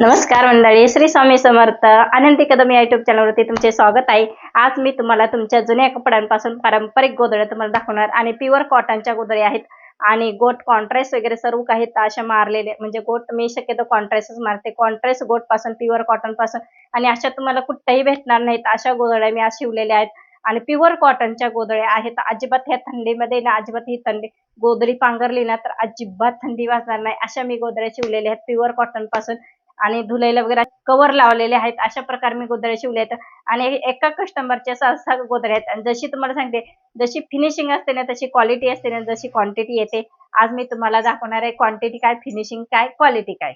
नमस्कार मंडळी श्री स्वामी समर्थ आनंदी कदम या युट्यूब चॅनलवरती तुमचे स्वागत आहे. आज मी तुम्हाला तुमच्या जुन्या कपड्यांपासून पारंपरिक गोधड्या तुम्हाला दाखवणार आणि प्युअर कॉटनच्या गोधड्या आहेत. आणि गोट कॉन्ट्रेस वगैरे सर्व काही अशा मारलेले म्हणजे गोट मी शक्यतो कॉन्ट्रेसच मारते. कॉन्ट्रेस गोटपासून प्युअर कॉटनपासून. आणि अशा तुम्हाला कुठेही भेटणार नाहीत अशा गोधड्या मी आज शिवलेल्या आहेत. आणि प्युअर कॉटनच्या गोधड्या आहेत. अजिबात ह्या थंडीमध्ये ना अजिबात ही थंडी गोधडी पांघरली ना तर अजिबात थंडी वाजणार नाही. अशा मी गोधड्या शिवलेल्या आहेत प्युअर कॉटनपासून. आणि धुलाईला वगैरे कवर लावलेले आहेत. अशा प्रकारे मी गोधड्या शिवल्या आहेत. आणि एका कस्टमरच्या सहा आहेत. आणि जशी तुम्हाला सांगते जशी फिनिशिंग असते ना तशी क्वालिटी असते ना जशी क्वांटिटी येते. आज मी तुम्हाला दाखवणार आहे क्वांटिटी काय फिनिशिंग काय क्वालिटी काय.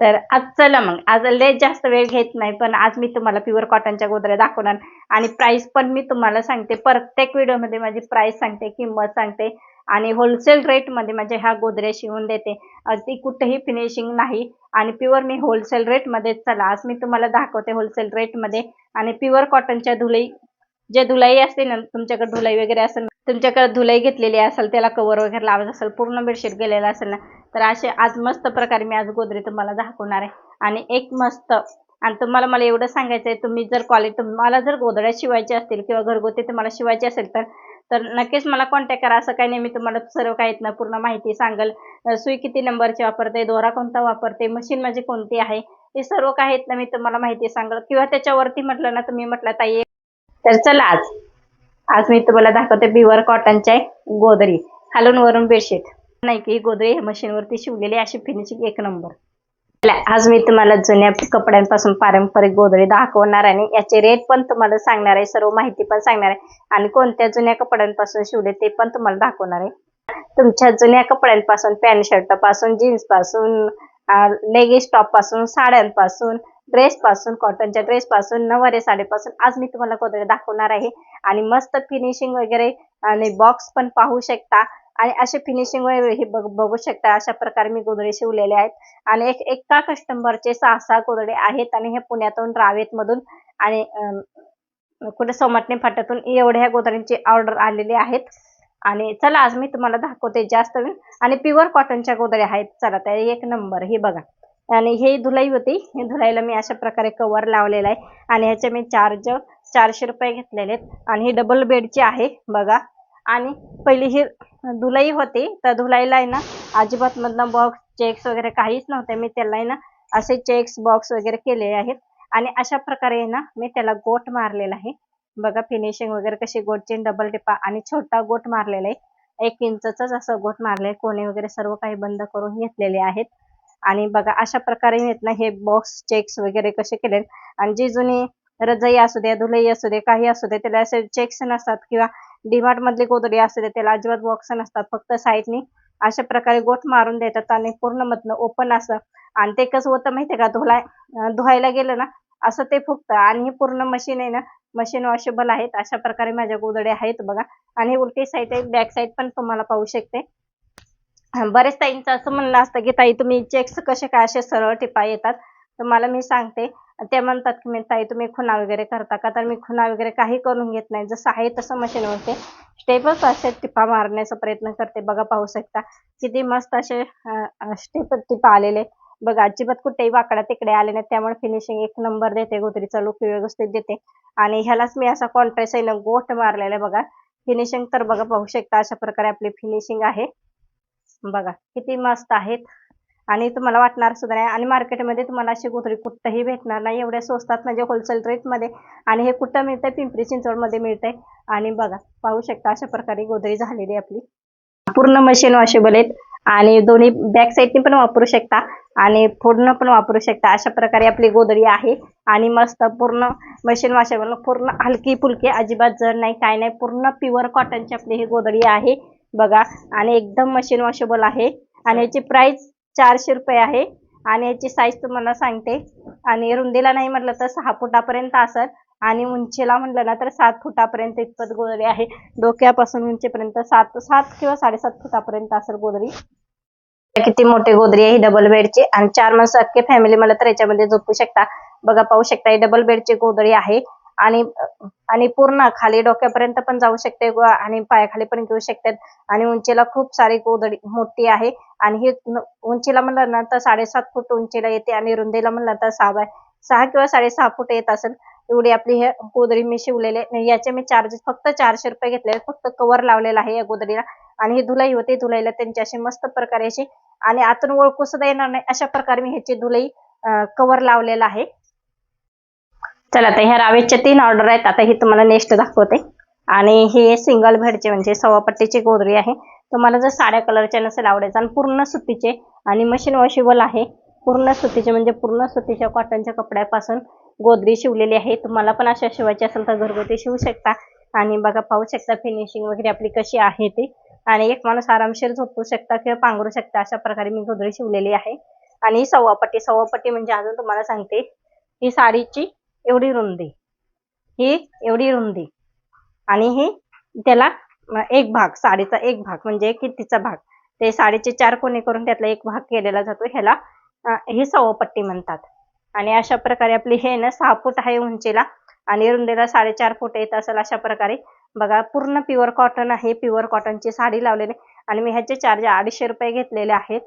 तर आज चला मग. आज लय जास्त वेळ घेत नाही पण आज मी तुम्हाला प्युअर कॉटनच्या गोदऱ्या दाखवणार. आणि प्राइस पण मी तुम्हाला सांगते. प्रत्येक व्हिडिओमध्ये माझी प्राइस सांगते किंमत सांगते. आणि होलसेल रेटमध्ये म्हणजे ह्या गोदरेज शिवून देते. अगदी कुठेही फिनिशिंग नाही. आणि प्युअर मी होलसेल रेटमध्ये चला. आज मी तुम्हाला दाखवते होलसेल रेटमध्ये आणि प्युअर कॉटनच्या धुलई जे धुलाई असते ना तुमच्याकडे धुलाई वगैरे असेल तुमच्याकडे धुलाई घेतलेली असेल त्याला कवर वगैरे लावत असेल पूर्ण बेडशीट गेलेला असेल ना तर असे आज मस्त प्रकारे मी आज गोदरे तुम्हाला दाखवणार आहे. आणि एक मस्त आणि तुम्हाला मला एवढं सांगायचं आहे तुम्ही जर क्वालिटी तुम्हाला जर गोधड्या शिवायच्या असतील किंवा घरगुती तुम्हाला शिवायची असेल तर तर नक्कीच मला कॉन्टॅक्ट करा. असं काही नाही मी तुम्हाला सर्व काही ना पूर्ण माहिती सांगेल. सुई किती नंबरची वापरते दोरा कोणता वापरते मशीन माझी म्हणजे कोणती आहे हे सर्व काही ना मी तुम्हाला माहिती सांगेल. किंवा त्याच्यावरती म्हटलं ना तुम्ही म्हटलं ताई तर चला आज. आज मी तुम्हाला दाखवते बिवर कॉटनच्या गोदरी. खालून वरून बेडशीट नाही की गोदरी मशीनवरती शिवलेली अशी फिनिशिंग एक नंबर आज मी तुम्हाला जुन्या कपड्यांपासून पारंपरिक गोधडी दाखवणार आणि याचे रेट पण तुम्हाला सांगणार आहे सर्व माहिती पण सांगणार आहे. आणि कोणत्या जुन्या कपड्यांपासून शिवले ते पण तुम्हाला दाखवणार आहे. तुमच्या जुन्या कपड्यांपासून पॅन्ट शर्टपासून जीन्सपासून लेगीज टॉपपासून साड्यांपासून ड्रेस पासून कॉटनच्या ड्रेस पासून नवारे साडीपासून आज मी तुम्हाला गोधडी दाखवणार आहे. आणि मस्त फिनिशिंग वगैरे आणि बॉक्स पण पाहू शकता. आणि असे फिनिशिंग वगैरे हे बघ बघू शकता अशा प्रकारे मी गोदडे शिवलेले आहेत. आणि एक एका कस्टमरचे सहा सहा गोदडे आहेत आणि हे पुण्यातून रावेत मधून आणि कुठे सोमाटणे फाट्यातून एवढ्या गोदड्यांची ऑर्डर आलेली आहेत. आणि चला आज मी तुम्हाला दाखवते जास्त वेळ. आणि प्युअर कॉटनच्या गोदड्या आहेत. चला त्या एक नंबर हे बघा. आणि हे धुलाई होती. हे धुलाईला मी अशा प्रकारे कवर लावलेला आहे. आणि ह्याचे मी चार्ज चारशे रुपये घेतलेले आहेत. आणि ही डबल बेडची आहे. बघा. आणि पहिली ही धुलाई होती. तर धुलाईला आहे ना अजिबात मधनं बॉक्स चेक्स वगैरे काहीच नव्हते. मी त्याला आहे ना असे चेक्स बॉक्स वगैरे केले आहेत. आणि अशा प्रकारे आहे ना मी त्याला गोट मारलेला आहे. बघा फिनिशिंग वगैरे कशी गोटची डबल टिपा आणि छोटा गोट मारलेला आहे. एक इंचच असं गोट मारलंय. कोणी वगैरे सर्व काही बंद करून घेतलेले आहेत. आणि बघा अशा प्रकारे येत ना हे बॉक्स चेक्स वगैरे कसे केले आणि जी जुनी रजई असू द्या धुलई असू दे काही असू दे त्याला असे चेक्स नसतात किंवा डीमार्ट मधली गोदडी असते त्याला अजिबात बॉक्स नसतात फक्त साईडनी अशा प्रकारे गोठ मारून देतात आणि पूर्ण मधनं ओपन असं. आणि ते कसं होतं माहितीये का? धुलाय धुवायला गेलं ना असं ते फुगतं आणि हे पूर्ण मशीन आहे ना मशीन वॉशेबल आहेत अशा प्रकारे माझ्या गोदड्या आहेत बघा. आणि उलटी साईड आहे बॅक साईड पण तुम्हाला पाहू शकते. बरेच ताईंचं असं म्हणणं असतं की ताई तुम्ही चेक्स कसे काय असे सरळ टिपा येतात? तर मला मी सांगते ते म्हणतात की मी ताई तुम्ही खुणा वगैरे करता का? तर मी खुणा वगैरे काही करून घेत नाही. जसं आहे तसं मशीनवरती स्टेपच असे टिपा मारण्याचा प्रयत्न करते. बघा पाहू शकता. किती मस्त असे स्टेप टिपा आलेले. बघा अजिबात कुठेही वाकडा तिकडे आले नाही. त्यामुळे फिनिशिंग एक नंबर देते गोदरीचा लुक व्यवस्थित देते. आणि ह्यालाच मी असा कॉन्ट्रेस आहे ना गोट मारलेला आहे बघा. फिनिशिंग तर बघा पाहू शकता अशा प्रकारे आपली फिनिशिंग आहे. बघा किती मस्त आहेत. आणि तुम्हाला वाटणार सुद्धा नाही. आणि मार्केटमध्ये तुम्हाला अशी गोधडी कुठंही भेटणार नाही. एवढ्या स्वस्तात म्हणजे होलसेल रेटमध्ये आणि हे कुठं मिळतंय? पिंपरी चिंचवडमध्ये मिळतंय. आणि बघा पाहू शकता अशा प्रकारे गोधडी झालेली आपली. पूर्ण मशीन वॉशेबल आहेत. आणि दोन्ही बॅक साईडने पण वापरू शकता. आणि पूर्ण पण वापरू शकता. अशा प्रकारे आपली गोधडी आहे. आणि मस्त पूर्ण मशीन वॉशेबल पूर्ण हलकी फुलकी अजिबात जर नाही काय नाही. पूर्ण प्युअर कॉटनची आपली ही गोधडी आहे. बघा आणि एकदम मशीन वॉशेबल आहे. आणि याची प्राईस चारशे रुपये आहे. आणि याची साईज तुम्हाला सांगते. आणि रुंदीला नाही म्हटलं तर सहा फुटापर्यंत असेल. आणि उंचीला म्हटलं ना तर सात फुटापर्यंत इतपत गोदरी आहे. डोक्यापासून उंचीपर्यंत सात सात किंवा साडेसात फुटापर्यंत असेल गोदरी. किती मोठी गोदरी आहे ही डबल बेडची आणि चार माणसं अख्खे फॅमिली मला तर याच्यामध्ये झोपू शकता. बघा पाहू शकता ही डबल बेडची गोदरी आहे. आणि आणि पूर्ण खाली डोक्यापर्यंत पण जाऊ शकते आणि पायाखाली पण घेऊ शकतात आणि उंचीला खूप सारी गोदडी मोठी आहे. आणि ही उंचीला म्हणलं ना तर साडेसात फूट उंचीला येते आणि रुंदीला म्हणलं तर सहा बाय सहा किंवा साडेसहा फूट येत असेल एवढी आपली हे गोदरी मी शिवलेले याचे मी चार्जेस फक्त चारशे रुपये घेतले फक्त कवर लावलेला आहे या गोदरीला आणि ही धुलाई होते. धुलाईला त्यांची अशी मस्त प्रकारे अशी आणि आतून ओळखू सुद्धा येणार नाही. अशा प्रकारे मी ह्याची धुलाई कवर लावलेला आहे. चला आता ह्या रावेच्या तीन ऑर्डर आहेत. आता ही तुम्हाला नेक्स्ट दाखवते. आणि हे सिंगल बेडचे म्हणजे सवापट्टीची गोदरी आहे. तुम्हाला जर साड्या कलरच्या नसेल आवडायचं आणि पूर्ण सुतीचे आणि मशीन वॉशेबल आहे पूर्ण सुतीचे म्हणजे पूर्ण सुतीच्या कॉटनच्या कपड्यापासून गोदरी शिवलेली आहे. तुम्हाला पण अशा शिवायची असेल तर घरगुती शिवू शकता. आणि बघा पाहू शकता फिनिशिंग वगैरे आपली कशी आहे ती. आणि एक माणूस आरामशीर झोपू शकता किंवा पांघरू शकता अशा प्रकारे मी गोदरी शिवलेली आहे. आणि सव्वापट्टी सव्वापट्टी म्हणजे अजून तुम्हाला सांगते ही साडीची एवढी रुंदी. ही एवढी रुंदी. आणि ही त्याला एक भाग साडीचा एक भाग म्हणजे कितीचा भाग. ते साडीचे चार कोणी करून त्यातला एक भाग केलेला जातो. ह्याला ही सवपट्टी म्हणतात. आणि अशा प्रकारे आपली हे ना सहा फूट आहे उंचीला आणि रुंदीला साडेचार फूट येत असेल अशा प्रकारे. बघा पूर्ण प्युअर कॉटन आहे. प्युअर कॉटनची साडी लावलेली आणि मी ह्याचे चार्ज अडीचशे रुपये घेतलेले आहेत.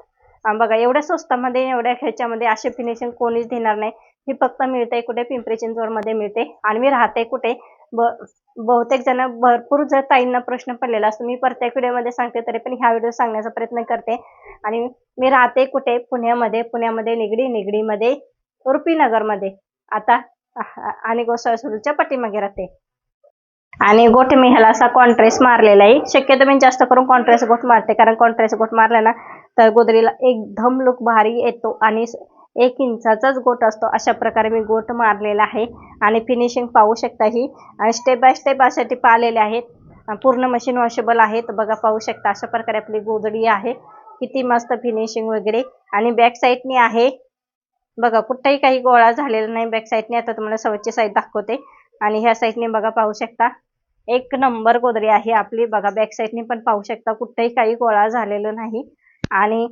बघा एवढ्या स्वस्तामध्ये एवढ्या ह्याच्यामध्ये असे फिनिशिंग कोणीच देणार नाही. ही फक्त मिळते कुठे? पिंपरी चिंचवडमध्ये मिळते. आणि मी राहते कुठे? ब बहुतेक जण भरपूर जर ताईंना प्रश्न पडलेला असतो मी प्रत्येक व्हिडिओमध्ये सांगते तरी पण ह्या व्हिडिओ सांगण्याचा प्रयत्न करते. आणि मी राहते कुठे? पुण्यामध्ये. पुण्यामध्ये निगडी निगडीमध्ये उर्पीनगरमध्ये आता आणि आणि गोसाळसूरच्या पाठीमागे राहते. आणि गोठ मी ह्याला असा कॉन्ट्रेस मारलेला आहे. शक्यतो मी जास्त करून कॉन्ट्रेस गोठ मारते कारण कॉन्ट्रेस गोठ मारला ना तर गोदरीला एकदम लुक भारी येतो. आणि एक इंचाचाच गोट असतो. अशा प्रकारे मी गोट मारलेला आहे आणि फिनिशिंग पाहू शकता ही. आणि स्टेप बाय स्टेप अशा टिपा आलेल्या आहेत पूर्ण मशीन वॉशेबल आहेत. बघा पाहू शकता अशा प्रकारे आपली गोदडी आहे. किती मस्त फिनिशिंग वगैरे. आणि बॅक साईडनी आहे. बघा कुठेही काही गोळा झालेला नाही बॅक साईडने आता तुम्हाला सवयची साईड दाखवते. आणि ह्या साईडने बघा पाहू शकता. एक नंबर गोदरी आहे आपली. बघा बॅक साईडने पण पाहू शकता. कुठेही काही गोळा झालेलं नाही. आणि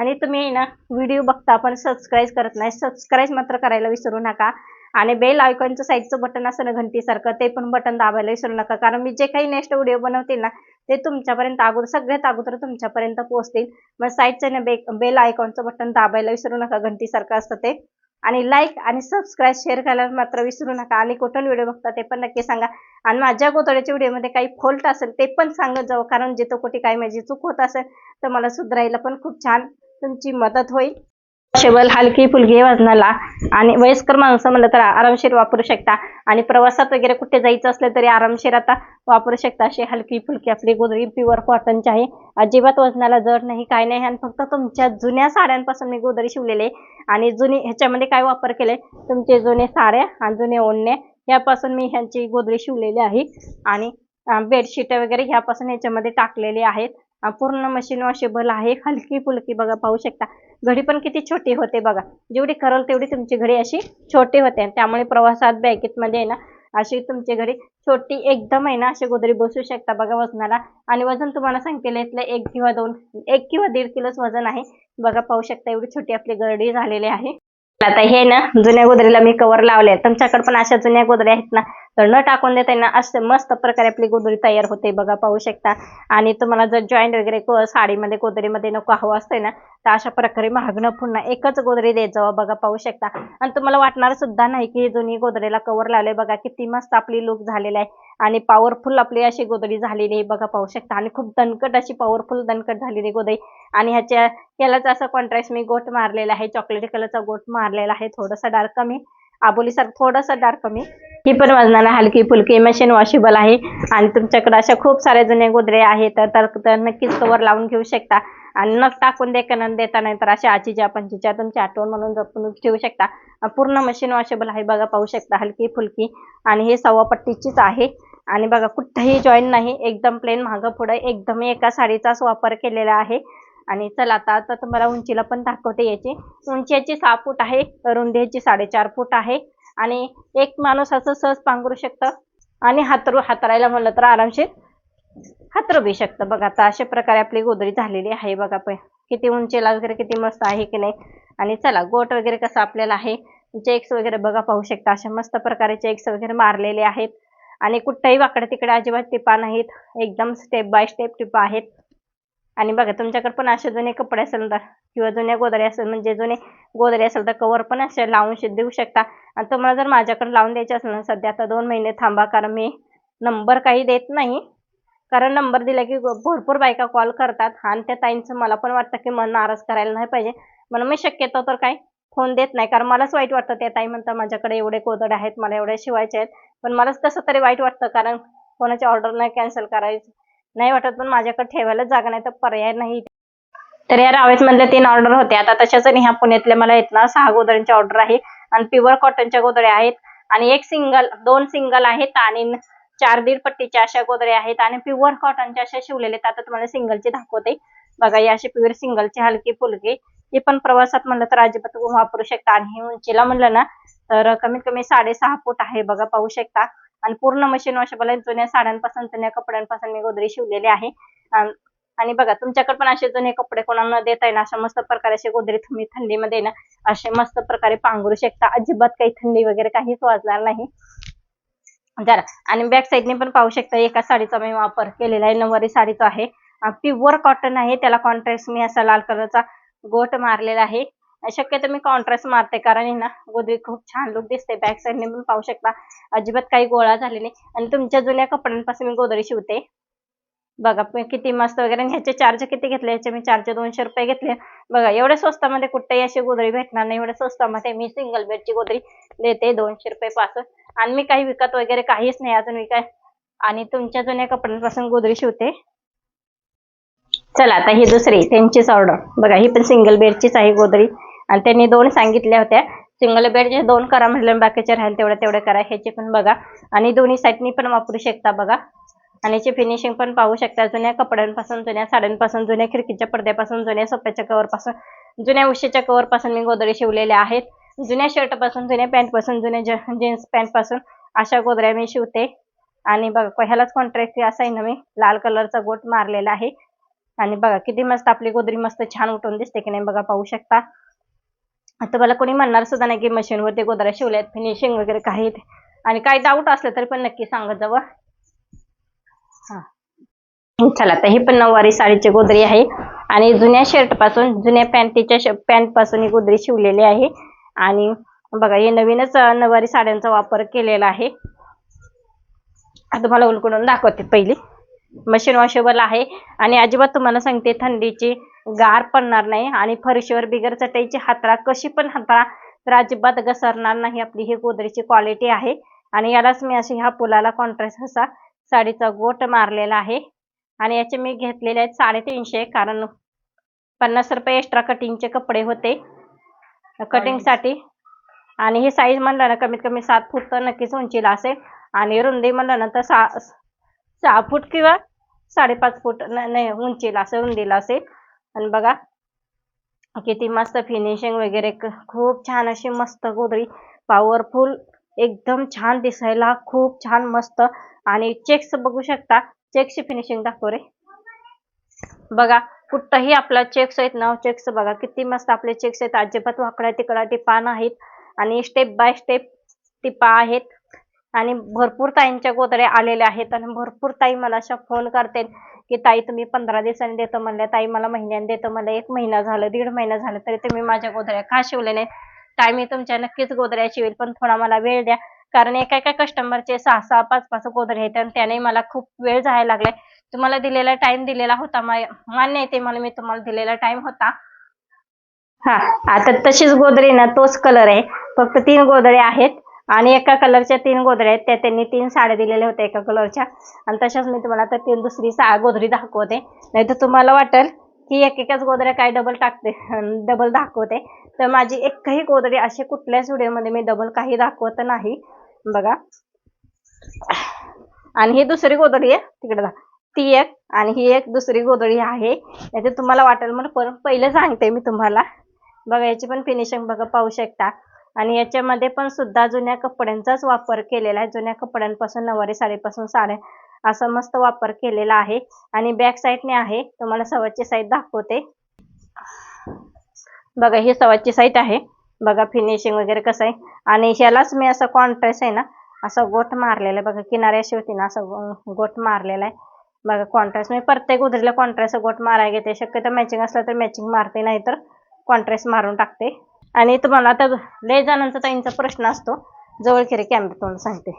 आणि तुम्ही ना व्हिडिओ बघता पण सबस्क्राईब करत नाही सबस्क्राईब मात्र करायला विसरू नका. आणि बेल आयकॉनचं साईडचं बटन असं ना घंटीसारखं ते पण बटन दाबायला विसरू नका. कारण मी जे काही नेक्स्ट व्हिडिओ बनवतील ना ते तुमच्यापर्यंत अगोदर सगळ्यात अगोदर तुमच्यापर्यंत पोहोचतील. मग साईडचं ना बे बेल आयकॉनचं बटन दाबायला विसरू नका घंटीसारखं असतं ते. आणि लाईक आणि सबस्क्राईब शेअर करायला मात्र विसरू नका. आणि कुठून व्हिडिओ बघता ते पण नक्की सांगा. आणि माझ्या गोतड्याच्या व्हिडिओमध्ये काही फॉल्ट असेल ते पण सांगत जाऊ कारण जिथं कुठे काही माझी चूक होत असेल तर मला सुधारायला पण खूप छान तुमची मदत होईल. शेबल हलकी फुलकी वजनाला आणि वयस्कर माणसं म्हणलं तर आरामशीर वापरू शकता. आणि प्रवासात वगैरे कुठे जायचं असलं तरी आरामशीर आता वापरू शकता. अशी हलकी फुलकी आपली गोदरी प्युअर कॉटनची आहे. अजिबात वजनाला जड नाही काय नाही. आणि फक्त तुमच्या जुन्या साड्यांपासून मी गोदरी शिवलेली आहे. आणि जुनी ह्याच्यामध्ये काय वापर केले तुमचे जुने साड्या आणि जुने ओढणे ह्यापासून मी ह्यांची गोदरी शिवलेली आहे. आणि बेडशीट वगैरे ह्यापासून ह्याच्यामध्ये टाकलेले आहेत. पूर्ण मशीन वॉशेबल आहे हलकी फुलकी बघा पाहू शकता. घडी पण किती छोटी होते बघा. जेवढी करल तेवढी तुमची घडी अशी छोटी होते. आणि त्यामुळे प्रवासात बॅगेतमध्ये आहे ना अशी तुमची घडी छोटी एकदम आहे ना अशी गोदरी बसू शकता बघा वजनाला. आणि वजन तुम्हाला सांगतेलं इथलं एक किंवा दोन एक किंवा दीड किलोच वजन आहे. बघा पाहू शकता एवढी छोटी आपली गरडी झालेली आहे. आता हे ना जुन्या गोदरीला मी कवर लावले तुमच्याकडे पण अशा जुन्या गोदऱ्या आहेत ना तर न टाकून देता ना असे मस्त प्रकारे आपली गोदरी तयार होते बघा पाहू शकता. आणि तुम्हाला जर जॉईंट वगैरे साडीमध्ये गोदरीमध्ये नको हवं असते ना तर अशा प्रकारे महागणं पुन्हा एकच गोदरी देत जावा हो बघा पाहू शकता. आणि तुम्हाला वाटणार सुद्धा नाही की जुनी गोदरीला कवर लावले बघा किती मस्त आपली लुक झालेला आहे. आणि पॉवरफुल आपली अशी गोदरी झालेली आहे बघा पाहू शकता. आणि खूप दणकट अशी पॉवरफुल दणकट झालेली गोदरी आणि ह्याच्या यालाच असं कॉन्ट्रास्ट मी गोट मारलेला आहे. चॉकलेटी कलरचा गोट मारलेला आहे. थोडासा डार्क कमी. आबोलीसारखं थोडंसं डार्क कमी. ही पण वजनाला हलकी फुलकी मशीन वॉशेबल आहे. आणि तुमच्याकडे अशा खूप साऱ्या जुन्या गोदरे आहेत. तर तर तर नक्कीच कवर लावून घेऊ शकता. आणि नग टाकून दे देता नाही तर अशा आजीच्या पंचीच्या तुमची आठवण म्हणून जपून ठेवू शकता. पूर्ण मशीन वॉशेबल आहे बघा पाहू शकता. हलकी फुलकी. आणि हे सव्वा पट्टीचीच आहे. आणि बघा कुठंही जॉईन नाही एकदम प्लेन मागं पुढं एकदम एका साडीचाच वापर केलेला आहे. आणि चला आता आता तुम्हाला उंचीला पण दाखवते याची. उंची याची सहा फूट आहे रुंदी याची साडेचार फूट आहे. आणि एक माणूस असं सहज पांघरू शकतं. आणि हातरू हातरायला म्हणलं तर आरामशीर हातरू बी शकतं. बघा आता अशा प्रकारे आपली गोदरी झालेली आहे बघा पण. किती उंचीला वगैरे किती मस्त आहे की नाही. आणि चला गोट वगैरे कसं आपल्याला आहे. चेक्स वगैरे बघा पाहू शकता. अशा मस्त प्रकारे चेक्स वगैरे मारलेले आहेत. आणि कुठंही वाकडे तिकडे अजिबात टिपा नाहीत. एकदम स्टेप बाय स्टेप टिपा आहेत. आणि बघा तुमच्याकडे पण असे जुने कपडे असेल तर किंवा जुने गोदरे असेल म्हणजे जुने गोदरे असेल तर कवर पण असे लावून देऊ शकता. आणि तुम्हाला जर माझ्याकडे लावून द्यायचे असेल ना सध्या आता दोन महिने थांबा कारण मी नंबर काही देत नाही. कारण नंबर दिला की भरपूर बायका कॉल करतात. आणि त्या ताईंचं मला पण वाटतं की मन नाराज करायला नाही पाहिजे. म्हणून मी शक्यतो तर काय फोन देत नाही. कारण मलाच वाईट वाटतं त्या ताई म्हणतात माझ्याकडे एवढे गोदड आहेत मला एवढे शिवायचे आहेत. पण मलाच कसं तरी वाईट वाटतं कारण कोणाची ऑर्डर नाही कॅन्सल करायची. नाही वाटत पण माझ्याकडे ठेवायला जागा नाही तर पर्याय नाही. तर या रावेत मधल्या तीन ऑर्डर होते. आता तशाच ह्या पुण्यातल्या मला येत ना सहा गोदड्यांची ऑर्डर आहे. आणि प्युअर कॉटनच्या गोदड्या आहेत. आणि एक सिंगल दोन सिंगल आहेत आणि चार दीड पट्टीच्या अशा गोदड्या आहेत. आणि प्युअर कॉटनच्या अशा शिवलेल्या आहेत. आता तुम्हाला सिंगलची दाखवते. बघा या अशी प्युअर सिंगलची हलकी फुलकी. ही पण प्रवासात म्हणलं तर अजिबात वापरू शकता. आणि ही उंचीला म्हणलं ना तर कमीत कमी साडेसहा फूट आहे बघा पाहू शकता. आणि पूर्ण मशीन वॉशेबल आहे जुन्या साड्यांपासून जुन्या कपड्यांपासून मी गोदरी शिवलेली आहे. आणि बघा तुमच्याकडे पण असे जुने कपडे कोणाला देता येईल अशा मस्त प्रकारे असे गोदरी तुम्ही थंडीमध्ये ना असे मस्त प्रकारे पांघरू शकता. अजिबात काही थंडी वगैरे काहीच वाजणार नाही. जरा आणि बॅक साईडने पण पाहू शकता एका साडीचा मी वापर केलेला आहे नऊवारी साडीचा आहे. प्युअर कॉटन आहे त्याला कॉन्ट्रास्ट मी असा लाल कलरचा गोट मारलेला आहे. शक्यतो मी कॉन्ट्रास्ट मारते कारण आहे ना गोदरी खूप छान लुक दिसते. बॅक साईडने पण पाहू शकता अजिबात काही गोळा झाली नाही. आणि तुमच्या जुन्या कपड्यांपासून मी गोदरी शिवते. बघा किती मस्त वगैरे आणि ह्याचे चार्ज किती घेतले ह्याचे मी चारशे दोनशे रुपये घेतले. बघा एवढ्या स्वस्तामध्ये कुठेही अशी गोदरी भेटणार नाही. एवढ्या स्वस्तामध्ये मी सिंगल बेडची गोदरी देते दोनशे रुपये पासून. आणि मी काही विकत वगैरे काहीच नाही अजून विकाय आणि तुमच्या जुन्या कपड्यांपासून गोदरी शिवते. चला आता ही दुसरी त्यांचीच ऑर्डर बघा ही पण सिंगल बेडचीच आहे गोदरी. आणि त्यांनी दोन सांगितल्या होत्या. सिंगल बेडचे दोन करा म्हटलं बाकीचे राहील तेवढे तेवढे करा ह्याचे पण बघा. आणि दोन्ही साईडनी पण वापरू शकता बघा. आणि याची फिनिशिंग पण पाहू शकता. जुन्या कपड्यांपासून जुन्या साड्यांपासून जुन्या खिडकीच्या पडद्यापासून जुन्या सोप्याच्या कवरपासून जुन्या उशीच्या कवरपासून मी गोदरे शिवलेल्या आहेत. जुन्या शर्टपासून जुन्या पॅन्टपासून जुन्या जीन्स पॅन्टपासून अशा गोदऱ्या मी शिवते. आणि बघा ह्यालाच कॉन्ट्रॅक्ट असा आहे ना मी लाल कलरचा गोट मारलेला आहे. आणि बघा किती मस्त आपली गोदरी मस्त छान उठून दिसते की नाही बघा पाहू शकता. आता मला कोणी म्हणणार सुद्धा नाही की मशीनवरती गोदऱ्या शिवल्यात फिनिशिंग वगैरे काही आणि काही डाऊट असलं तरी पण नक्की सांगत जावं. हा. चला तर ही पण नऊवारी साडीची गोदरी आहे. आणि जुन्या शर्टपासून जुन्या पॅन्टीच्या पॅन्टपासून ही गोदरी शिवलेली आहे. आणि बघा हे नवीनच नऊवारी साड्यांचा वापर केलेला आहे. तुम्हाला उलकडून दाखवते पहिली. मशीन वॉशेबल आहे. आणि अजिबात तुम्हाला सांगते थंडीची गार पडणार नाही आणि फरशीवर बिगर चटाईची हातळा कशी पण हातळा तर अजिबात घसरणार नाही आपली ही गोदरीची क्वालिटी आहे. आणि यालाच मी अशी ह्या पुलाला कॉन्ट्रास्ट असा साडीचा गोट मारलेला आहे. आणि याचे मी घेतलेले आहेत साडेतीनशे कारण पन्नास रुपये एक्स्ट्रा कटिंगचे कपडे होते. कटिंगसाठी आणि ही साईज म्हणलं ना कमीत कमी सात फूट तर नक्कीच उंचीला असेल. आणि रुंदी म्हणलं ना तर सहा सहा फूट किंवा साडेपाच फूट नाही उंचीला असेल रुंदीला असेल. आणि बघा किती मस्त फिनिशिंग वगैरे. खूप छान अशी मस्त गोदरी पॉवरफुल एकदम छान दिसायला खूप छान मस्त. आणि चेक्स बघू शकता. चेक्सची फिनिशिंग दाखव रे. बघा कुठंही आपला चेक्स आहेत ना चेक्स बघा. किती मस्त आपले चेक्स आहेत. अजिबात वाकड्या तिकडा टिपा नाहीत. आणि स्टेप बाय स्टेप टिपा आहेत. आणि भरपूर ताईंच्या गोदरे आलेल्या आहेत. आणि भरपूर ताई मला अशा फोन करते. की ताई तुम्ही पंधरा दिवसांनी देतो म्हणल्या ताई मला महिन्याने देतो म्हणलं एक महिना झालं दीड महिना झालं तरी तुम्ही माझ्या गोदऱ्या का शिवले नाही? ताई मी तुमच्या नक्कीच गोदऱ्या शिवेल पण थोडा मला वेळ द्या कारण एका एका कस्टमरचे सहा सहा पाच पाच गोदरे आहेत आणि त्याने मला खूप वेळ जायला लागलाय. तुम्हाला दिलेला टाइम दिलेला होता मान्य आहे ते मला मी तुम्हाला दिलेला टाइम होता. हा आता तशीच गोदरी ना तोच कलर आहे. फक्त तीन गोदरे आहेत. आणि एका कलरच्या तीन गोदऱ्या आहेत. त्या त्यांनी तीन साड्या दिलेल्या होत्या एका कलरच्या. आणि तशाच मी तुम्हाला तर तीन दुसरी सा गोदरी दाखवते. नाही तर तुम्हाला वाटेल की एक एकच गोदऱ्या काय डबल टाकते डबल दाखवते. तर माझी एकही गोदरी अशी कुठल्याच व्हिडिओमध्ये मी डबल काही दाखवत नाही. बघा. आणि ही दुसरी गोदडी आहे. तिकडे दाख ती एक आणि ही एक दुसरी गोदडी आहे. नाही तुम्हाला वाटेल म्हणून परत पहिलं सांगते मी तुम्हाला. बघा याची पण फिनिशिंग बघा पाहू शकता. आणि याच्यामध्ये पण सुद्धा जुन्या कपड्यांचाच वापर केलेला आहे. जुन्या कपड्यांपासून नऊवारी साडीपासून साड्या असा मस्त वापर केलेला आहे. आणि बॅक साईडने आहे. तुम्हाला सवाची साईड दाखवते. बघा ही सवाची साईड आहे. बघा फिनिशिंग वगैरे कसं आहे. आणि ह्यालाच मी असं कॉन्ट्रास्ट आहे ना असं गोठ मारलेला आहे. बघा किनाऱ्या होती ना असं गोठ मारलेला आहे. बघा कॉन्ट्रास्ट मी प्रत्येक उधरीला कॉन्ट्रास्ट गोट मारायला घेते. शक्यतो मॅचिंग असलं तर मॅचिंग मारते नाही तर कॉन्ट्रास्ट मारून टाकते. आणि तुम्हाला आता लय जणांचा ताईंचा प्रश्न असतो. जवळ खिरे कॅमेरा तोंड सांगते.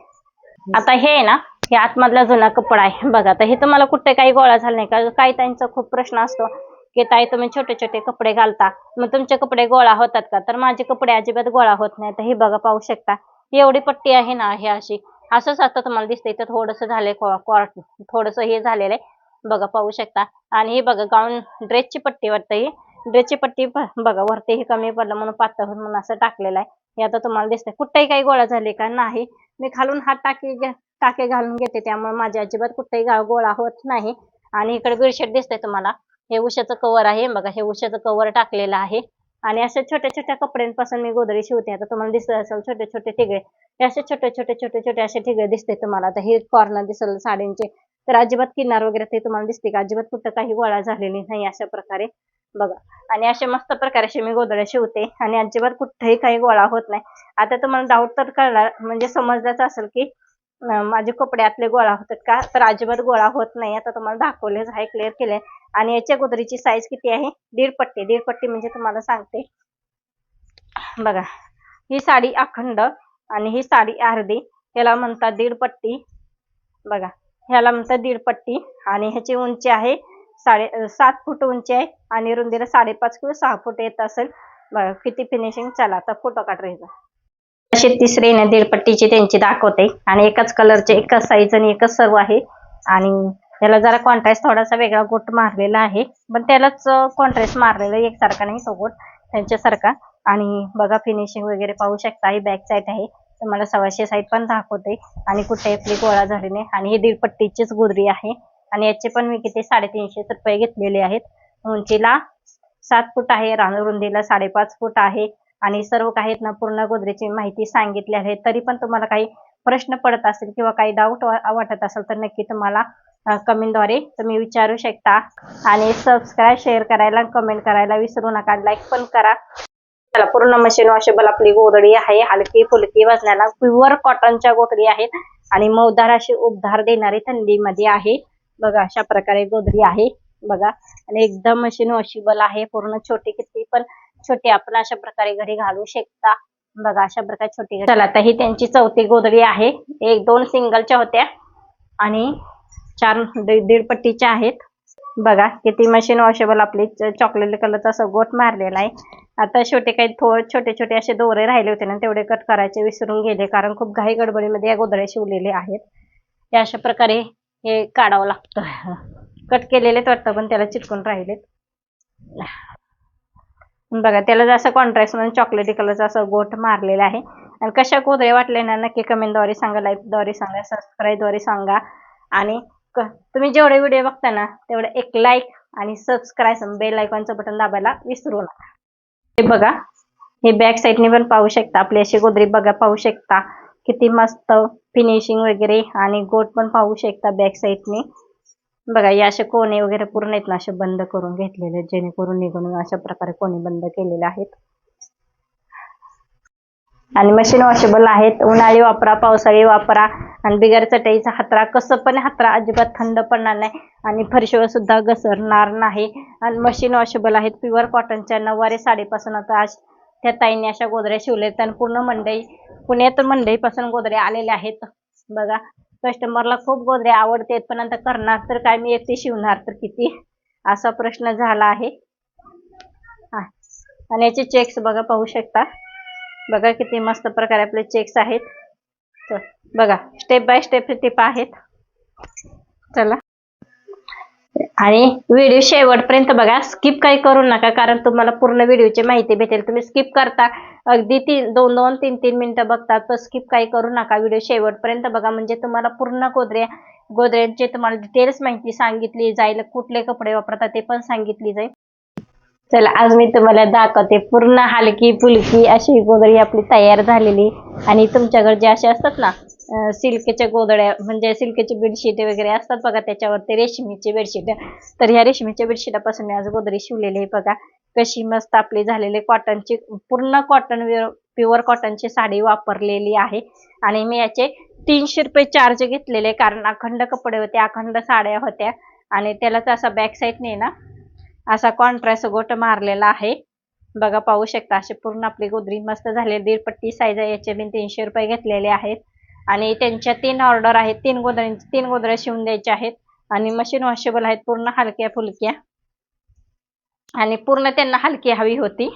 आता हे आहे ना हे आतमधला जुना कपडा आहे. बघा आता हे तुम्हाला कुठे काही गोळा झाला नाही. का काही ताईंचा खूप प्रश्न असतो की ताई तुम्ही छोटे छोटे कपडे घालता. मग तुमचे कपडे गोळा होतात का? तर माझे कपडे अजिबात गोळा होत नाही तर हे बघा पाहू शकता. ही एवढी पट्टी आहे ना हे अशी. असंच आता तुम्हाला दिसतंय. तर थोडंसं झालंय कॉर्ट थोडंसं हे झालेलं आहे. बघा पाहू शकता. आणि हे बघा गाऊन ड्रेसची पट्टी वाटतं ही. ड्रेसची पट्टी बघा वरती हे कमी पडलं म्हणून पातळ म्हणून असं टाकलेलं आहे. हे आता तुम्हाला दिसतंय. कुठेही काही गोळा झाली का नाही मी खालून हात टाके टाके घालून घेते त्यामुळे माझ्या अजिबात कुठेही गोळा होत नाही. आणि इकडे बेडशीट दिसतंय तुम्हाला. हे उशाचं कवर आहे बघा हे उशाचं कवर टाकलेलं आहे. आणि अशा छोट्या छोट्या कपड्यांपासून मी गोदरी शिवते. आता तुम्हाला दिसत असेल छोटे छोटे ठिगळे. हे असे छोटे छोटे छोटे छोटे असे ठिगळे दिसते तुम्हाला. आता हे कॉर्नर दिसल साड्यांचे. तर अजिबात किनार वगैरे ते तुम्हाला दिसते का? अजिबात कुठं काही गोळा झालेली नाही अशा प्रकारे. बघा. आणि अशा मस्त प्रकारे अशी मी गोदड्या शिवते आणि अजिबात कुठेही काही गोळा होत नाही. आता तुम्हाला डाऊट तर कळणार. म्हणजे समजलंच असेल की माझे कपड्यातले गोळा होतात का? तर अजिबात गोळा होत नाही. आता तुम्हाला दाखवलेच आहे क्लिअर केले आणि याच्या गोदरीची साईज किती आहे? दीड पट्टी. दीड पट्टी म्हणजे तुम्हाला सांगते. बघा. ही साडी अखंड आणि ही साडी अर्धी. याला म्हणतात दीड पट्टी. बघा. ह्याला म्हणतात दीड पट्टी. आणि ह्याची उंची आहे साडे सात फूट उंची आहे. आणि रुंदीला साडेपाच किंवा सहा फूट येत असेल. बघा किती फिनिशिंग चला आता फोटो काढायचा अशी तिसरी ना दीडपट्टीची त्यांची दाखवते. आणि एकाच कलरचे एकाच साईज आणि एकच सर्व आहे. आणि त्याला जरा कॉन्ट्रास्ट थोडासा वेगळा गोट मारलेला आहे. पण त्यालाच कॉन्ट्रास्ट मारलेला एकसारखा नाही तो गोट. त्यांच्यासारखा. आणि बघा फिनिशिंग वगैरे पाहू शकता. ही बॅक साईड आहे. तुम्हाला सव्वाशे साईड पण दाखवते. आणि कुठे आपली गोळा झाली नाही. आणि ही दीड पट्टीचीच गुदरी आहे. आणि याचे पण मी किती साडेतीनशे रुपये घेतलेले आहेत. उंचीला सात फूट आहे रान रुंदीला साडेपाच फूट आहे. आणि सर्व काही ना पूर्ण गोदरेची माहिती सांगितली आहे. तरी पण तुम्हाला काही प्रश्न पडत असेल किंवा काही डाऊट वाटत असेल तर नक्की तुम्हाला कमेंटद्वारे तुम्ही विचारू शकता. आणि सबस्क्राईब शेअर करायला कमेंट करायला विसरू नका. लाईक पण करा. चला पूर्ण मशीन वॉशेबल आपली गोदडी आहे हलकी फुलकी वजनाला प्युअर कॉटनच्या गोदडी आहेत. आणि मऊदार अशी उबधार देणारी थंडीमध्ये आहे. बघा अशा प्रकारे गोदडी आहे. बघा आणि एकदम मशीन वॉशेबल आहे. पूर्ण छोटी किती पण छोटी आपण अशा प्रकारे घरी घालू शकता. बघा अशा प्रकारे छोटी चला आता ही त्यांची चौथी गोदडी आहे. एक दोन सिंगलच्या होत्या. आणि चार दीड दीड पट्टीच्या आहेत. बघा किती मशीन वॉशेबल आपली चॉकलेट कलरचा असं गोट मारलेला आहे. आता छोटे काही थोडे छोटे छोटे असे दोरे राहिले होते ना तेवढे कट करायचे विसरून गेले. कारण खूप घाई गडबडीमध्ये या गोदड्या शिवलेले आहेत. हे अशा प्रकारे हे काढावं लागतं. कट केलेलेच वाटतं पण त्याला चिटकून राहिलेत. बघा त्याला जसं कॉन्ट्रास्ट म्हणून चॉकलेटी कलरचा असं गोठ मारलेला आहे. आणि कशा गोदरे वाटले ना नक्की कमेंटद्वारे सांगा लाईकद्वारे सांगा सबस्क्राईबद्वारे सांगा. आणि तुम्ही जेवढे व्हिडिओ बघता ना तेवढे एक लाईक आणि सबस्क्राईब बेल आयकॉनचं बटन दाबायला विसरू नका. बघा. हे बॅक साईडने पण पाहू शकता. आपली अशी गोदरी बघा पाहू शकता. किती मस्त फिनिशिंग वगैरे आणि गोट पण पाहू शकता बॅक साईडने बघा या असे कोणे वगैरे पूर्ण आहेत ना असे बंद करून घेतलेले जेणेकरून निघून अशा प्रकारे कोणी बंद केलेले आहेत. आणि मशीन वॉशेबल आहेत. उन्हाळी वापरा पावसाळी वापरा. आणि बिगर चटईचा हातरा कसं पण हातरा अजिबात थंड पडणार नाही. आणि फरशीवर सुद्धा घसरणार नाही. आणि मशीन वॉशेबल आहेत. प्युअर कॉटनच्या नऊवारी साडीपासून आता आज त्या ताईंनी अशा गोदऱ्या शिवल्यात. आणि पूर्ण मंडई पुण्यात मंडईपासून गोदऱ्या आलेल्या आहेत. बघा कस्टमरला खूप गोदऱ्या आवडतात पण आता करणार तर काय? मी एकटी शिवणार तर किती? असा प्रश्न झाला आहे. आणि याचे चेक्स बघा पाहू शकता. बघा किती मस्त प्रकारे आपले चेक्स आहेत. तर बघा स्टेप बाय स्टेप टिप आहेत. चला. आणि व्हिडिओ शेवटपर्यंत बघा स्किप काही करू नका कारण तुम्हाला पूर्ण व्हिडिओची माहिती भेटेल. तुम्ही स्किप करता अगदी तीन दोन दोन तीन तीन मिनिटं बघतात तर स्किप काही करू नका. व्हिडिओ शेवटपर्यंत बघा म्हणजे तुम्हाला पूर्ण गोदऱ्या गोदऱ्यांचे तुम्हाला डिटेल्स माहिती सांगितली जाईल कुठले कपडे वापरतात ते पण सांगितली जाईल. चला आज मी तुम्हाला दाखवते पूर्ण हलकी फुलकी अशी गोदडी आपली तयार झालेली. आणि तुमच्याकडे जे असे असतात ना सिल्कच्या गोदड्या म्हणजे सिल्कची बेडशीट वगैरे असतात बघा त्याच्यावरती रेशमीची बेडशीट तर ह्या रेशमीच्या बेडशीटापासून मी आज गोदडी शिवलेली आहे बघा. कशी मस्त आपली झालेली कॉटनची पूर्ण कॉटन प्युअर कॉटनची साडी वापरलेली आहे. आणि मी याचे तीनशे रुपये चार्ज घेतलेले कारण अखंड कपडे होते अखंड साड्या होत्या. आणि त्यालाच असा बॅक साईडने ना असा कॉन्ट्रास्ट गोट मारलेला आहे. बघा पाहू शकता असे पूर्ण आपली गोदरी मस्त झाले दीड पट्टी साईज आहे याचे मी तीनशे रुपये घेतलेले आहेत. आणि त्यांच्या तीन ऑर्डर आहेत तीन गोदऱ्यांची तीन गोदऱ्या शिवून द्यायच्या आहेत. आणि मशीन वॉशेबल आहेत पूर्ण हलक्या फुलक्या. आणि पूर्ण त्यांना हलकी हवी होती.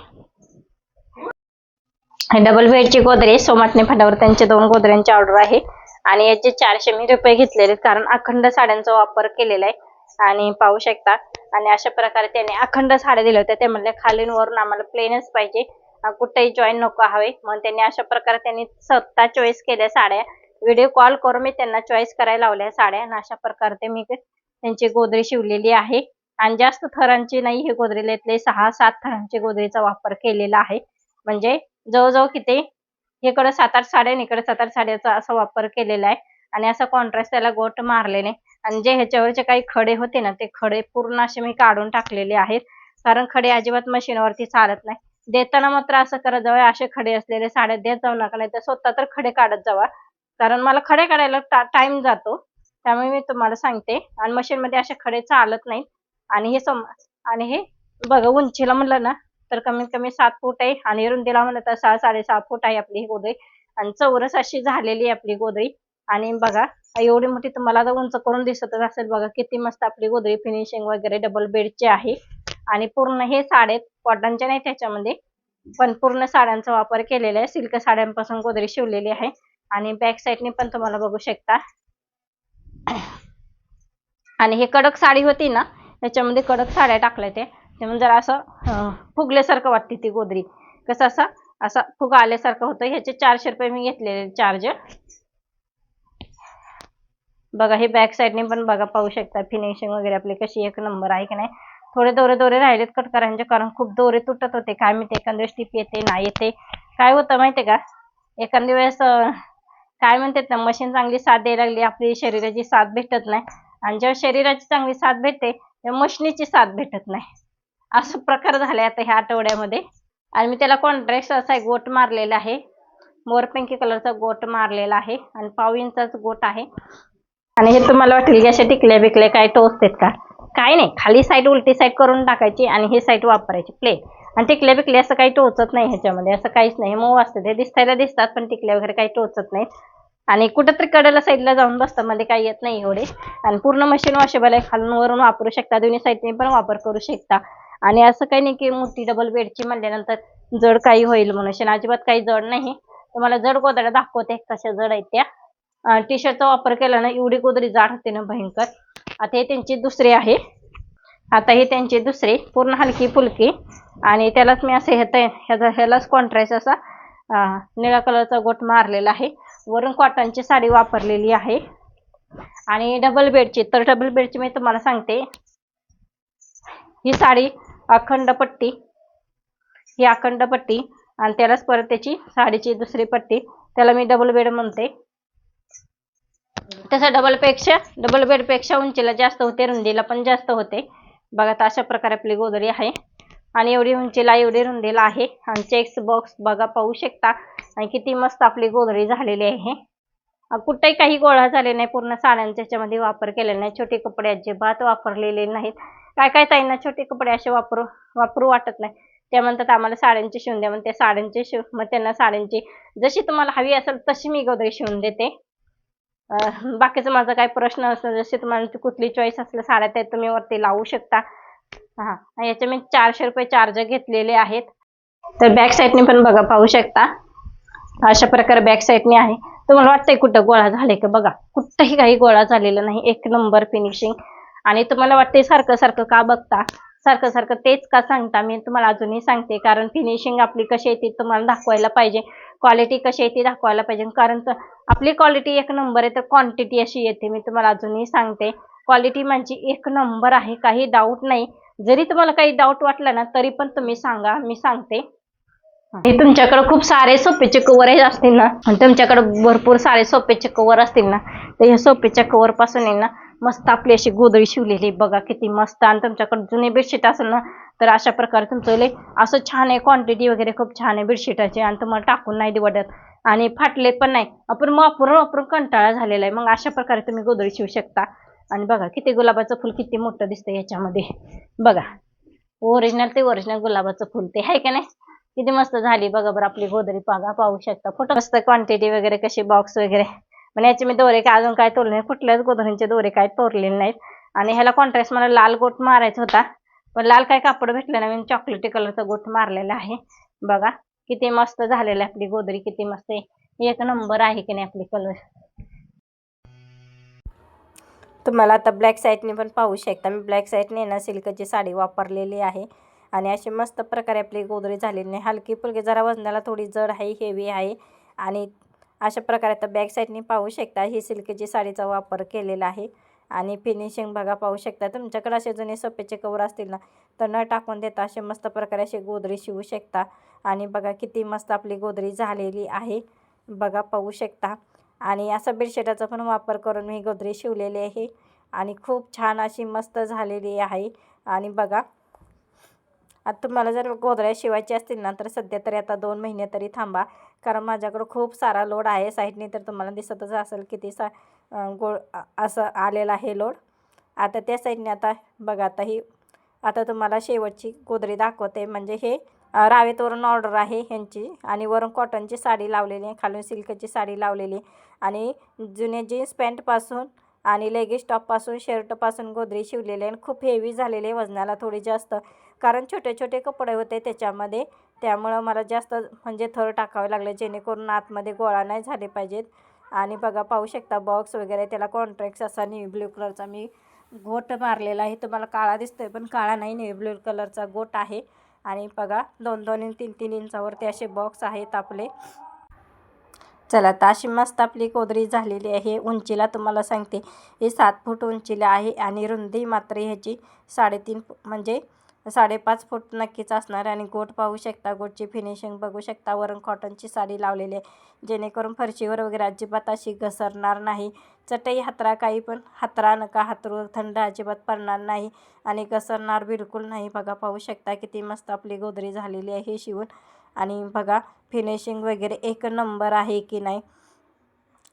डबल बेडची गोदरे सोमाटणे फाटावर त्यांचे दोन गोदऱ्यांची ऑर्डर आहे. आणि याचे चारशे मी रुपये घेतलेले आहेत कारण अखंड साड्यांचा वापर केलेला आहे. आणि पाहू शकता आणि अशा प्रकारे त्याने अखंड साड्या दिल्या होत्या. ते म्हणले खालीन वरून आम्हाला प्लेनच पाहिजे. कुठेही जॉईन नको हवे. म्हणून त्यांनी अशा प्रकारे त्यांनी स्वतः चॉईस केल्या साड्या. व्हिडिओ कॉल करून मी त्यांना चॉईस करायला लावल्या साड्या. आणि अशा प्रकारे ते मी त्यांची गोदरी शिवलेली आहे. आणि जास्त थरांची नाही हे गोदरीले सहा सात थरांची गोदरीचा वापर केलेला आहे. म्हणजे जवळजवळ किती? इकडे सात आठ साड्या आणि इकडे सात आठ साड्याचा असा वापर केलेला आहे. आणि असा कॉन्ट्रास्ट त्याला गोट मारलेले आणि जे ह्याच्यावरचे काही खडे होते ना ते खडे पूर्ण असे मी काढून टाकलेले आहेत. कारण खडे अजिबात मशीनवरती चालत नाही. देताना मात्र असं करत जावं असे खडे असलेले साड्या देत जाऊ नका नाही तर स्वतः तर खडे काढत जावा. कारण मला खडे काढायला टाइम जातो. त्यामुळे मी तुम्हाला सांगते. आणि मशीन मध्ये असे खडे चालत नाही आणि हे सम आणि हे बघा उंचीला म्हणलं ना तर कमीत कमी सात फूट आहे. आणि रुंदीला म्हणलं तर सहा साडेसहा फूट आहे आपली ही गोदरी. आणि चौरस अशी झालेली आहे आपली गोदरी. आणि बघा एवढी मोठी तुम्हाला आता उंच करून दिसतच असेल बघा किती मस्त आपली गोदरी फिनिशिंग वगैरे डबल बेडची आहे. आणि पूर्ण हे साडे कॉटनच्या नाही त्याच्यामध्ये पण पूर्ण साड्यांचा वापर केलेला आहे. सिल्क साड्यांपासून गोदरी शिवलेली आहे. आणि बॅक साईडने पण तुम्हाला बघू शकता. आणि हे कडक साडी होती ना त्याच्यामध्ये कडक साड्या टाकल्या ते म्हणजे जरा असं फुगल्यासारखं वाटते ती गोदरी कसं असं असं फुगा आल्यासारखं होतं. ह्याचे चारशे रुपये मी घेतलेले चार्ज बघा हे बॅक साईडने पण बघा पाहू शकता फिनिशिंग वगैरे आपली कशी एक नंबर आहे की नाही. थोडे दोरे दोरे राहिलेत कटकरांचे कारण खूप दोरे तुटत होते. काय माहिती एखाद्या वेळेस टीप येते नाही येते. काय होतं माहितीये का? एखाद्या वेळेस काय म्हणतात ना मशीन चांगली साथ द्यायला लागली आपली शरीराची साथ भेटत नाही. आणि जेव्हा शरीराची चांगली साथ भेटते तेव्हा मशिनीची साथ भेटत नाही. असं प्रकार झाले आता ह्या आठवड्यामध्ये. आणि मी त्याला कॉन्ट्रॅक्ट असा एक गोट मारलेला आहे. मोरपिंकी कलरचा गोट मारलेला आहे. आणि पाव इंचाच गोट आहे. आणि हे तुम्हाला वाटेल की अशा टिकल्या बिकल्या काय टोचतात का? काय नाही खाली साईड उलटी साईड करून टाकायची आणि ही साईड वापरायची प्लेन आणि टिकल्या बिकल्या असं काही टोचत नाही ह्याच्यामध्ये असं काहीच नाही. मऊ असतं ते दिसतायला दिसतात पण टिकल्या वगैरे काही टोचत नाही आणि कुठंतरी कडेला साईडला जाऊन बसतं मध्ये काही येत नाही एवढे. आणि पूर्ण मशीन वॉशेबल आहे खालून वरून वापरू शकता दोन्ही साईडने पण वापर करू शकता. आणि असं काही नाही की मोठी डबल बेडची म्हणल्यानंतर जड काही होईल म्हणून. अजिबात काही जड नाही. तुम्हाला जड गोदड्या दाखवते कशा जड आहेत त्या. टी शर्टचा वापर केला ना एवढी गोदरी जाड होते ना भयंकर. आता हे त्यांची दुसरी आहे. आता हे त्यांची दुसरी पूर्ण हलकी फुलकी. आणि त्यालाच मी असं ह्याचा ह्याचा ह्यालाच कॉन्ट्रास्ट असा निळ्या कलरचा गोट मारलेला आहे. वरून कॉटनची साडी वापरलेली आहे. आणि डबल बेडची तर डबल बेडची मी तुम्हाला सांगते. ही साडी अखंड पट्टी. ही अखंड पट्टी. आणि त्यालाच परत त्याची साडीची दुसरी पट्टी. त्याला मी डबल बेड म्हणते. तसं डबलपेक्षा डबल बेडपेक्षा उंचीला जास्त होते रुंदीला पण जास्त होते. बघा तर अशा प्रकारे आपली गोदरी आहे. आणि एवढी उंचीला एवढी रुंदीला आहे. आणि चेक्स बॉक्स बघा पाहू शकता. आणि किती मस्त आपली गोदरी झालेली आहे. कुठेही काही गोळा झाले नाही पूर्ण साड्यांचा याच्यामध्ये वापर केलेला नाही. छोटे कपडे अजिबात वापरलेले नाहीत. काय काय ताईंना छोटे कपडे असे वापरू वापरू वाटत नाही. त्या म्हणतात आम्हाला साड्यांचे शिवून द्या. म्हणते साड्यांचे शिव मग त्यांना साड्यांची जशी तुम्हाला हवी असेल तशी मी गोदरी शिवून देते. बाकीचा माझा काही प्रश्न असेल जसे तुम्हाला कुठली चॉईस असल्या साड्या त्या तुम्ही वरती लावू शकता. हा याचे मी चारशे रुपये चार्ज घेतलेले आहेत. तर बॅक साईडने पण बघा पाहू शकता. अशा प्रकारे बॅक साईडने आहे. तुम्हाला वाटतंय कुठं गोळा झाले का बघा. कुठंही काही गोळा झालेला नाही. एक नंबर फिनिशिंग आणि तुम्हाला वाटतंय सारखं सारखं का बघता? सारखं सारखं तेच का सांगता? मी तुम्हाला अजूनही सांगते. कारण फिनिशिंग आपली कशी आहे ती तुम्हाला दाखवायला पाहिजे. क्वालिटी कशी आहे ती दाखवायला पाहिजे. कारण तर आपली क्वालिटी एक नंबर आहे तर क्वांटिटी अशी येते. मी तुम्हाला अजूनही सांगते. क्वालिटी म्हणजे एक नंबर आहे काही डाऊट नाही. जरी तुम्हाला काही डाऊट वाटला ना तरी पण तुम्ही सांगा. मी सांगते. हे तुमच्याकडे खूप सारे सोपेचे कवर असतील ना. तुमच्याकडे भरपूर सारे सोपेचे कवर असतील ना. तर ह्या सोपेच्या कवर पासून आहे ना मस्त आपली अशी गोदळी शिवलेली बघा किती मस्त. आणि तुमच्याकडे जुने बेडशीट असेल ना तर अशा प्रकारे तुमचं लय असं छान आहे क्वांटिटी वगैरे खूप छान आहे बेडशीटाची आणि तुम्हाला टाकून नाही वाटत आणि फाटले पण नाही. आपण वापरून वापरून कंटाळा झालेला आहे. मग अशा प्रकारे तुम्ही गोदरी शिवू शकता. आणि बघा किती गुलाबाचं फुल किती मोठं दिसतंय याच्यामध्ये. बघा. ओरिजिनल ते ओरिजिनल गुलाबाचं फुल. ते आहे का नाही? किती मस्त झाली. बघा बरं आपली गोदरी पागा पाहू शकता. फोटो मस्त क्वांटिटी वगैरे कशी बॉक्स वगैरे. म्हणजे याचे मी दोरे काय अजून काय तोरले नाही. कुठल्याच गोदरींचे दोरे काय तोरलेले नाहीत. आणि ह्याला कॉन्ट्रास्ट मला लाल गोट मारायचा होता. पण लाल काय कापड भेटलं नवीन? चॉकलेटी कलरचा गोठ मारलेला आहे. बघा किती मस्त झालेलं आहे आपली गोदरी किती मस्त आहे. एक नंबर आहे की नाही आपली कलर तुम्हाला आता ब्लॅक साईडने पण पाहू शकता. मी ब्लॅक साईडने ना सिल्कची साडी वापरलेली आहे. आणि अशी मस्त प्रकारे आपली गोदरी झालेली नाही. हलकी फुलकी जरा वजनाला थोडी जड आहे हेवी आहे. आणि अशा प्रकारे आता बॅक साईडने पाहू शकता. ही सिल्कची साडीचा वापर केलेला आहे. आणि फिनिशिंग बघा पाहू शकता. तुमच्याकडे असे जुने सोप्याचे कवर असतील ना तर न टाकून देता. असे मस्त प्रकारे असे गोदरी शिवू शकता. आणि बघा किती मस्त आपली गोदरी झालेली आहे. बघा पाहू शकता. आणि असा बेडशीटाचा पण वापर करून मी गोदरी शिवलेली आहे. आणि खूप छान अशी मस्त झालेली आहे. आणि बघा आता तुम्हाला जर गोदऱ्या शिवायची असतील ना तर सध्या तरी आता दोन महिने तरी थांबा. कारण माझ्याकडं खूप सारा लोड आहे. साईडने तर तुम्हाला दिसतच असेल किती सा गो असं आलेलं आहे लोड. आता त्या साईडने आता बघा आता ही आता तुम्हाला शेवटची गोदरी दाखवते. म्हणजे हे रावेतवरून ऑर्डर आहे ह्यांची. आणि वरून कॉटनची साडी लावलेली आहे खालून सिल्कची साडी लावलेली आणि जुने जीन्स पॅन्टपासून आणि लेगीज टॉपपासून शर्टपासून गोदरी शिवलेली आणि खूप हेवी झालेले वजनाला थोडी जास्त. कारण छोटे छोटे कपडे होते त्याच्यामध्ये. त्यामुळं मला जास्त म्हणजे थर टाकावे लागले जेणेकरून आतमध्ये गोळा नाही झाले पाहिजेत. आणि बघा पाहू शकता बॉक्स वगैरे त्याला कॉन्ट्रॅक्ट असा नेव्ही ब्ल्यू कलरचा मी गोट मारलेला आहे. तुम्हाला काळा दिसतोय पण काळा नाही नेव्ही ब्ल्यू कलरचा गोट आहे. आणि बघा दोन दोन तीन तीन इंचावरती असे बॉक्स आहेत आपले. चला तर अशी मस्त आपली कोदरी झालेली आहे. उंचीला तुम्हाला सांगते ही सात फूट उंचीला आहे आणि रुंदी मात्र ह्याची साडेतीन म्हणजे साडेपाच फूट नक्कीच असणार आणि गोट पाहू शकता गोटची फिनिशिंग बघू शकता. वरून कॉटनची साडी लावलेली आहे. जेणेकरून फरशीवर वगैरे अजिबात अशी घसरणार नाही. चटई हातरा काही पण हातरा नका. हातरू थंड अजिबात पडणार नाही. आणि घसरणार बिलकुल नाही. बघा पाहू शकता किती मस्त आपली गोदरी झालेली आहे हे शिवून. आणि बघा फिनिशिंग वगैरे एक नंबर आहे की नाही.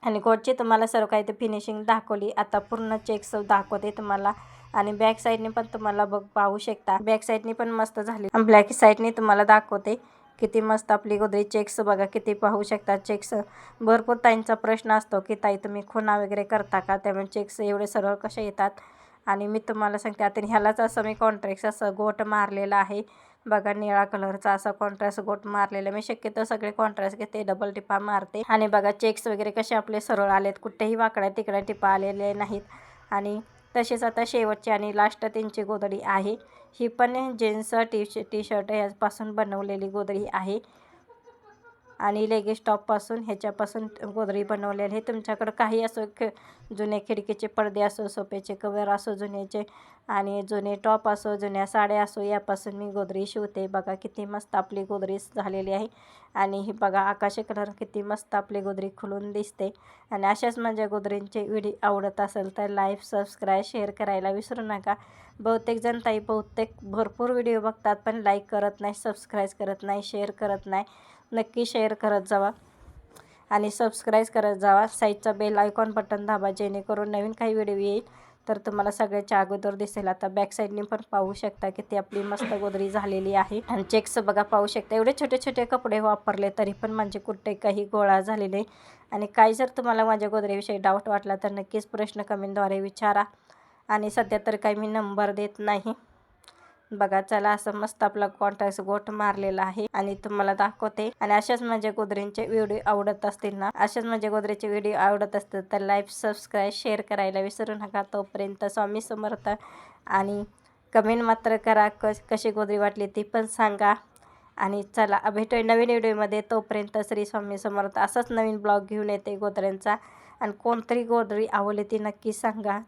आणि गोटची तुम्हाला सर्व काही ते फिनिशिंग दाखवली. आता पूर्ण चेक्स दाखवते तुम्हाला. आणि बॅक साईडने पण तुम्हाला बघ पाहू शकता. बॅक साईडने पण मस्त झाली. ब्लॅक साईडने तुम्हाला दाखवते. किती मस्त आपली गोदरी चेक्स बघा किती पाहू शकता चेक्स भरपूर ताईंचा प्रश्न असतो की ताई तुम्ही खुणा वगैरे करता का? त्यामुळे चेक्स एवढे सरळ कसे येतात? आणि मी तुम्हाला सांगते आता ह्यालाच असं मी कॉन्ट्रॅक्ट असं गोट मारलेला आहे. बघा निळा कलरचा असा कॉन्ट्रास्ट गोट मारलेला मी शक्यतो सगळे कॉन्ट्रास्ट घेते डबल टिपा मारते. आणि बघा चेक्स वगैरे कसे आपले सरळ आलेत कुठेही वाकड्या तिकड्या टिपा आलेले नाहीत. आणि तसेच आता शेवटची आणि लास्ट त्यांची गोदडी आहे. ही पण जीन्स टी टी शर्ट ह्यापासून बनवलेली गोदडी आहे. आणि लेगीज टॉपपासून ह्याच्यापासून गोदरी बनवलेली हे तुमच्याकडं काही असो ख जुने खिडकीचे पडदे असो सोप्याचे कवर असो जुन्याचे आणि जुने टॉप असो जुन्या साड्या असो यापासून मी गोदरी शिवते. बघा किती मस्त आपली गोदरी झालेली आहे. आणि ही बघा आकाशी कलर किती मस्त आपली गोदरी खुलून दिसते. आणि अशाच माझ्या गोदरींचे व्हिडिओ आवडत असेल तर लाईक सबस्क्राईब शेअर करायला विसरू नका. बहुतेक जण ताई बहुतेक भरपूर व्हिडिओ बघतात पण लाईक करत नाही सबस्क्राईब करत नाही शेअर करत नाही. नक्की शेअर करत जावा. आणि सबस्क्राईब करत जावा. साईडचा बेल आयकॉन बटन दाबा जेणेकरून नवीन काही व्हिडिओ येईल. तर तुम्हाला सगळ्याच्या अगोदर दिसेल. आता बॅक साईडने पण पाहू शकता की ती आपली मस्त गोदरी झालेली आहे. आणि चेक्स बघा पाहू शकता. एवढे छोटे छोटे कपडे वापरले तरी पण म्हणजे कुठे काही गोळा झालेले आणि काही जर तुम्हाला माझ्या गोदरीविषयी डाऊट वाटला तर नक्कीच प्रश्न कमेंटद्वारे विचारा. आणि सध्या तर काही मी नंबर देत नाही. बघा चला असं मस्त आपला कॉन्टॅक्ट गोट मारलेला आहे आणि तुम्हाला दाखवते. आणि अशाच म्हणजे गोदरींचे व्हिडिओ आवडत असतील ना अशाच म्हणजे गोदरेचे व्हिडिओ आवडत असतील तर लाईक सबस्क्राईब शेअर करायला विसरू नका. तोपर्यंत स्वामी समर्थ. आणि कमेंट मात्र करा कश कशी गोदरी वाटली ती पण सांगा. आणि चला भेटूया नवीन व्हिडिओमध्ये तोपर्यंत श्री स्वामी समर्थ असाच नवीन ब्लॉग घेऊन येते गोदऱ्यांचा आणि कोणतरी गोदरी आवडली ती नक्की सांगा.